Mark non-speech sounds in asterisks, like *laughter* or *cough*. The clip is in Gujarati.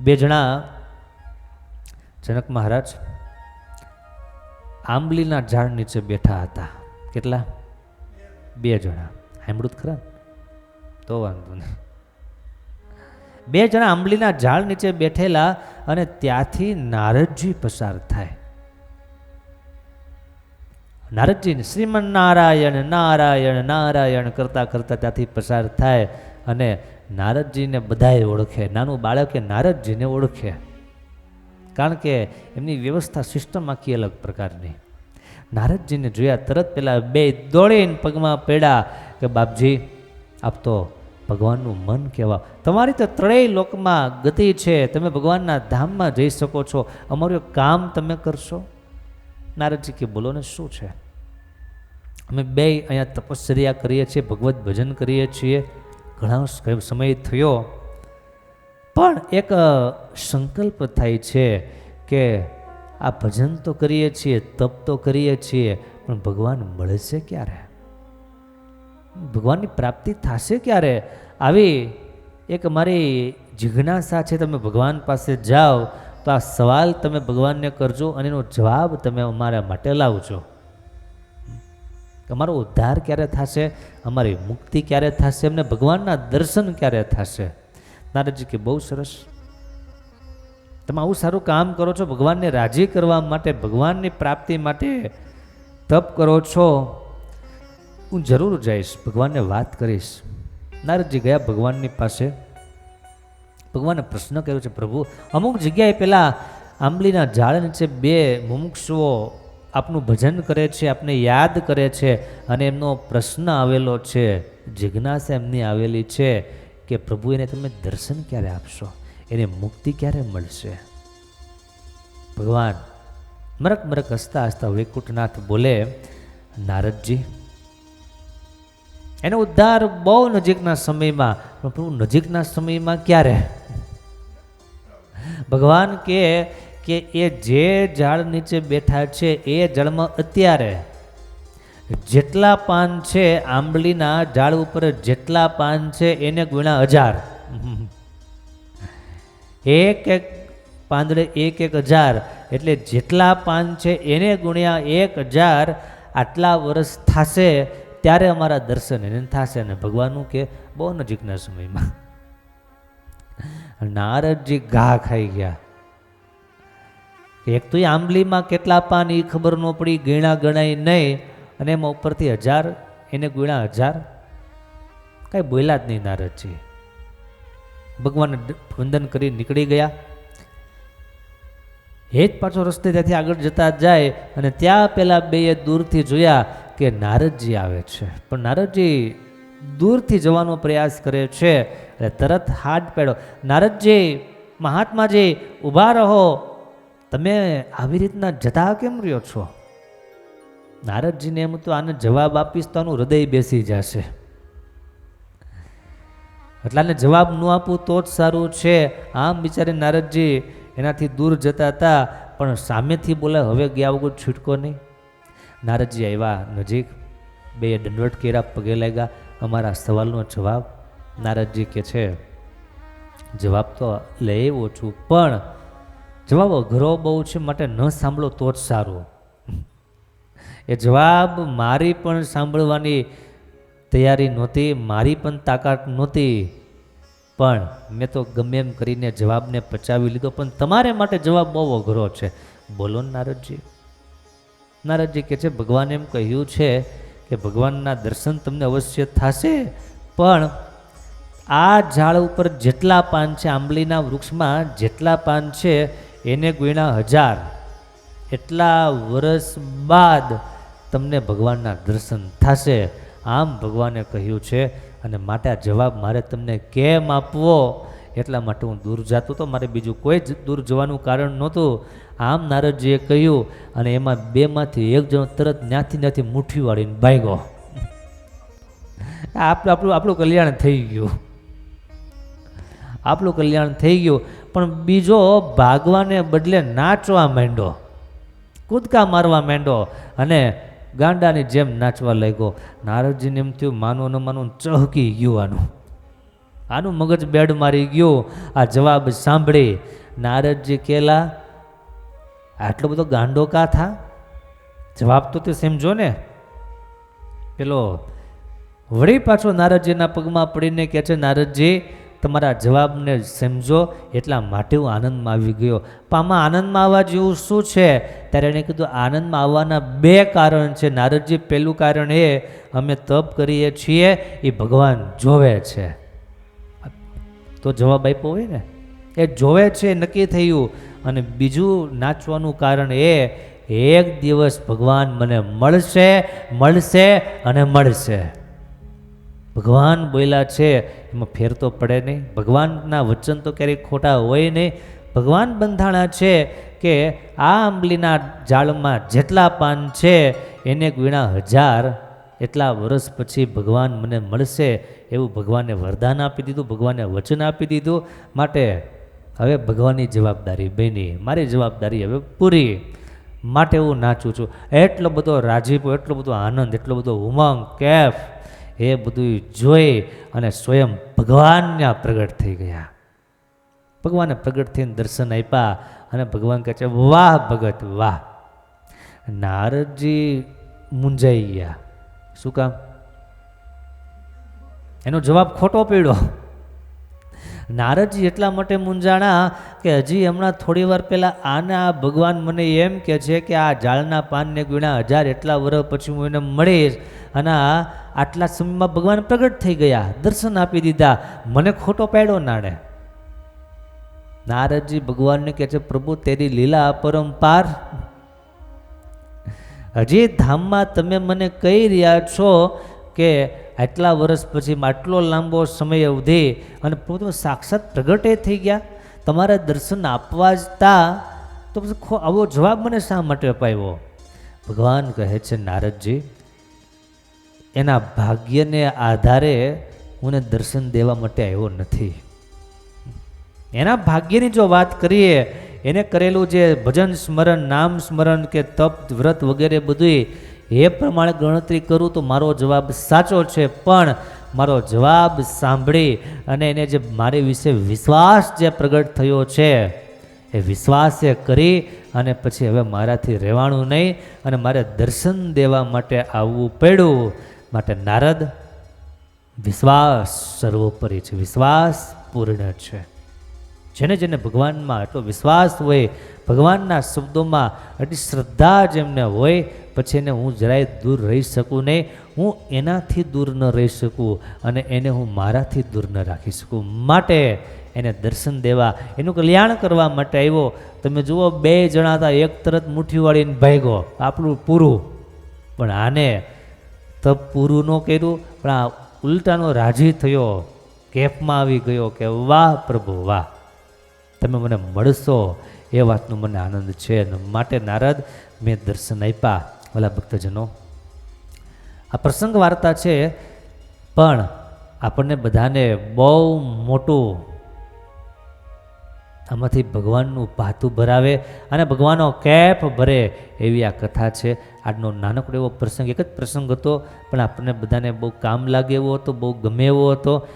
બે જણા જનક મહારાજ આંબલીના ઝાડ નીચે બેઠા હતા. કેટલા? બે જણા. સાંભળ્યું ખરા તો વાંધો નહીં. બે જણા આંબલીના ઝાડ નીચે બેઠેલા અને ત્યાંથી નારદજી પસાર થાય. નારદજી શ્રીમન નારાયણ નારાયણ નારાયણ કરતા કરતા ત્યાંથી પસાર થાય. અને નારદજીને બધાએ ઓળખે. નાનું બાળકે નારદજીને ઓળખે. કારણ કે એમની વ્યવસ્થા સિસ્ટમ આખી અલગ પ્રકારની. નારદજીને જોયા તરત પહેલાં બે દોડીને પગમાં પડ્યા કે, બાપજી, આપ તો ભગવાનનું મન કહેવા. તમારી તો ત્રણેય લોકમાં ગતિ છે. તમે ભગવાનના ધામમાં જઈ શકો છો. અમારું કામ તમે કરશો. નારદજી કે, બોલો ને, શું છે? અમે બે અહીંયા તપશ્ચર્યા કરીએ છીએ, ભગવત ભજન કરીએ છીએ. ઘણા સમય થયો. પણ એક સંકલ્પ થાય છે કે આ ભજન તો કરીએ છીએ, તપ તો કરીએ છીએ, પણ ભગવાન મળશે ક્યારે? ભગવાનની પ્રાપ્તિ થશે ક્યારે? આવી એક મારી જિજ્ઞાસા છે, તમે ભગવાન પાસે જાઓ, તો આ સવાલ તમે ભગવાનને કરજો, અને એનો જવાબ તમે અમારા માટે લાવજો. અમારો ઉદ્ધાર ક્યારે થશે? અમારી મુક્તિ ક્યારે થશે? અમને ભગવાનના દર્શન ક્યારે થશે? નારદજી કે, બહુ સરસ. તમે આવું સારું કામ કરો છો, ભગવાનને રાજી કરવા માટે, ભગવાનની પ્રાપ્તિ માટે તપ કરો છો. હું જરૂર જઈશ, ભગવાનને વાત કરીશ. નારદજી ગયા ભગવાનની પાસે. ભગવાને પ્રશ્ન કર્યો છે, પ્રભુ, અમુક જગ્યાએ પેલા આંબલીના ઝાડ નીચે બે મુમુક્ષુઓ આપનું ભજન કરે છે, આપને યાદ કરે છે અને એમનો પ્રશ્ન આવેલો છે, જિજ્ઞાસા એમની આવેલી છે કે પ્રભુ, એને તમે દર્શન ક્યારે આપશો? એને મુક્તિ ક્યારે મળશે? ભગવાન, મરક મરક હસતા હસતા વૈકુંઠનાથ બોલે, નારદજી, એનો ઉદ્ધાર બહુ નજીકના સમયમાં, પણ પ્રભુ, નજીકના સમયમાં ક્યારે? ભગવાન કે કે એ જે ઝાડ નીચે બેઠા છે, એ જળમાં અત્યારે જેટલા પાન છે, આંબલીના ઝાડ ઉપર જેટલા પાન છે, એને ગુણ્યા હજાર. એક એક પાંદડે એક એક હજાર. એટલે જેટલા પાન છે, એને ગુણ્યા એક હજાર. આટલા વર્ષ થશે, ત્યારે અમારા દર્શન એને થશે અને ભગવાનનું કે બહુ નજીકના સમયમાં. નારદજી ઘા ખાઈ ગયા. એક તો એ આંબલીમાં કેટલા પાન એ ખબર ન પડી, ગીણા ગણાય નહીં, અને એમાં ઉપરથી હજાર, એને ગુણ્યા હજાર. કાંઈ બોલ્યા જ નહીં નારદજી ભગવાનને વંદન કરી નીકળી ગયા. જ પાછો રસ્તે ત્યાંથી આગળ જતા જાય, અને ત્યાં પહેલાં બેએ દૂરથી જોયા કે નારદજી આવે છે. પણ નારદજી દૂરથી જવાનો પ્રયાસ કરે છે, એટલે તરત હાથ પેડો નારદજી મહાત્માજી, ઊભા રહો. તમે આવી રીતના જતા કેમ રહ્યો છો? નારદજીને એમ તો આને જવાબ આપીશ તો આનું હૃદય બેસી જશે. એટલે આને જવાબ ન આપું તો જ સારું છે. આમ બિચારે નારદજી એનાથી દૂર જતા હતા, પણ સામેથી બોલે, હવે ગયા વગર છૂટકો નહીં. નારદજી આવ્યા નજીક. બે દંડવટ કેરા પગે લાગ્યા. અમારા સવાલનો જવાબ નારદજી કે છે, જવાબ તો લઈ આવ્યો છું, પણ જવાબ, અઘરો બહુ છે માટે ન સાંભળો તો જ સારું. એ જવાબ, મારી પણ સાંભળવાની તૈયારી નહોતી, મારી પણ તાકાત નહોતી. પણ મેં તો ગમે એમ કરીને જવાબને પચાવી લીધો, પણ તમારે માટે જવાબ બહુ અઘરો છે. બોલો નારદજી. નારદજી કે છે, ભગવાને એમ કહ્યું છે કે ભગવાનના દર્શન તમને અવશ્ય થશે, પણ આ ઝાડ ઉપર જેટલા પાન છે, આંબલીના વૃક્ષમાં જેટલા પાન છે એને ગુણ્યા હજાર. એટલા વર્ષ બાદ તમને ભગવાનના દર્શન થશે. આમ ભગવાને કહ્યું છે, અને માટે આ જવાબ મારે તમને કેમ આપવો? એટલા માટે હું દૂર જતો હતો. મારે બીજું કોઈ જ દૂર જવાનું કારણ નહોતું. આમ નારદજીએ કહ્યું, અને એમાં બેમાંથી એક જણો તરત ત્યાંથી ત્યાંથી મુઠ્ઠી વાળીને ભાગ્યો *laughs* આપણું આપણું આપણું કલ્યાણ થઈ ગયું. આપણું કલ્યાણ થઈ ગયું. પણ બીજો ભાગવાને બદલે નાચવા માંડ્યો. કૂદકા મારવા માંડ્યો અને ગાંડાની જેમ નાચવા લાગ્યો. નારદજીને એમ થયું, માનું ન માનું ચહકી ગયું આનું. આનું મગજ બેડ મારી ગયું. આ જવાબ સાંભળી નારદજી કેલા આટલો બધો ગાંડો કા થા? જવાબ તો તે સમજો ને. પેલો વળી પાછો નારદજીના પગમાં પડીને કહે છે, નારદજી તમારા જવાબને સમજો એટલા માટે હું આનંદમાં આવી ગયો. પણ આમાં આનંદમાં આવવા જેવું શું છે? ત્યારે એણે કીધું, આનંદમાં આવવાના બે કારણ છે. નારદજી, પહેલું કારણ એ, અમે તપ કરીએ છીએ, એ ભગવાન જોવે છે. તો જવાબ આપ્યો હોય ને? એ જોવે છે નક્કી થયું. અને બીજું નાચવાનું કારણ એ, એક દિવસ ભગવાન મને મળશે મળશે અને મળશે. ભગવાન બોલ્યા છે, એમાં ફેર તો પડે નહીં. ભગવાનના વચન તો ક્યારેય ખોટા હોય નહીં. ભગવાન બંધાણા છે કે આ આંબલીના ઝાડમાં જેટલા પાન છે, એને વીણા હજાર એટલા વર્ષ પછી ભગવાન મને મળશે એવું ભગવાને વરદાન આપી દીધું, ભગવાને વચન આપી દીધું. માટે હવે ભગવાનની જવાબદારી બની. મારી જવાબદારી હવે પૂરી. માટે હું નાચું છું. એટલો બધો રાજીપો, એટલો બધો આનંદ, એટલો બધો ઉમંગ, કેફ. એ બધું જોઈ અને સ્વયં ભગવાનના પ્રગટ થઈ ગયા. ભગવાને પ્રગટ થઈને દર્શન આપ્યા અને ભગવાન કહે છે, વાહ ભગત, વાહ. નારદજી મૂંઝાઈ ગયા. શું કામ? એનો જવાબ ખોટો પડ્યો. નારદજી એટલા માટે મૂંઝાણા કે હજી હમણાં થોડી વાર પહેલાં આના ભગવાન મને એમ કહે છે કે આ ઝાડના પાનને ગુણ્યા હજાર એટલા વર્ષ પછી હું એને મળીશ. અને આટલા સમયમાં ભગવાન પ્રગટ થઈ ગયા, દર્શન આપી દીધા. મને ખોટો પાડ્યો નાણે. નારદજી ભગવાનને કહે છે, પ્રભુ, તેરી લીલા અપરંપાર, હજી ધામમાં તમે મને કહી રહ્યા છો કે આટલા વર્ષ પછી આટલો લાંબો સમય અવધિ અને પોતે સાક્ષાત પ્રગટે થઈ ગયા. તમારે દર્શન આપવા જતા તો પછી આવો જવાબ મને શા માટે અપાવ્યો ભગવાન કહે છે, નારદજી, એના ભાગ્યને આધારે હું દર્શન દેવા માટે આવ્યો નથી. એના ભાગ્યની જો વાત કરીએ, એને કરેલું જે ભજન સ્મરણ, નામ સ્મરણ કે તપ, વ્રત વગેરે બધું એ પ્રમાણે ગણતરી કરું તો મારો જવાબ સાચો છે, પણ મારો જવાબ સાંભળી અને એને જે મારી વિશે વિશ્વાસ જે પ્રગટ થયો છે, એ વિશ્વાસે કરી અને પછી હવે મારાથી રહેવાનું નહીં અને મારે દર્શન દેવા માટે આવવું પડ્યું, માટે નારદ વિશ્વાસ સર્વોપરી છે, વિશ્વાસ પૂર્ણ છે. જેને જેને ભગવાનમાં એટલો વિશ્વાસ હોય, ભગવાનના શબ્દોમાં એટલી શ્રદ્ધા જેમને હોય પછી એને હું જરાય દૂર રહી શકું નહીં. હું એનાથી દૂર ન રહી શકું અને એને હું મારાથી દૂર ન રાખી શકું. માટે એને દર્શન દેવા, એનું કલ્યાણ કરવા માટે આવ્યો. તમે જુઓ, બે જણા હતા, એક તરત મુઠ્ઠી વાળીને ભાગ્યો. આપણું પૂરું. પણ આને તપ પૂરું ન કર્યું, પણ આ ઉલટાનો રાજી થયો. કેફમાં આવી ગયો કે, વાહ, પ્રભુ, વાહ. તમે મને મળશો. એ વાતનો મને આનંદ છે. માટે નારદ, મેં દર્શન આપ્યા. ભલા ભક્તજનો. આ પ્રસંગ વાર્તા છે, પણ આપણને બધાને બહુ મોટું આમાંથી ભગવાનનું પાતું ભરાવે અને ભગવાનનો કેપ ભરે એવી આ કથા છે. આજનો નાનકડો એવો પ્રસંગ, એક જ પ્રસંગ હતો, પણ આપણને બધાને બહુ કામ લાગે એવો હતો, બહુ ગમે એવો હતો.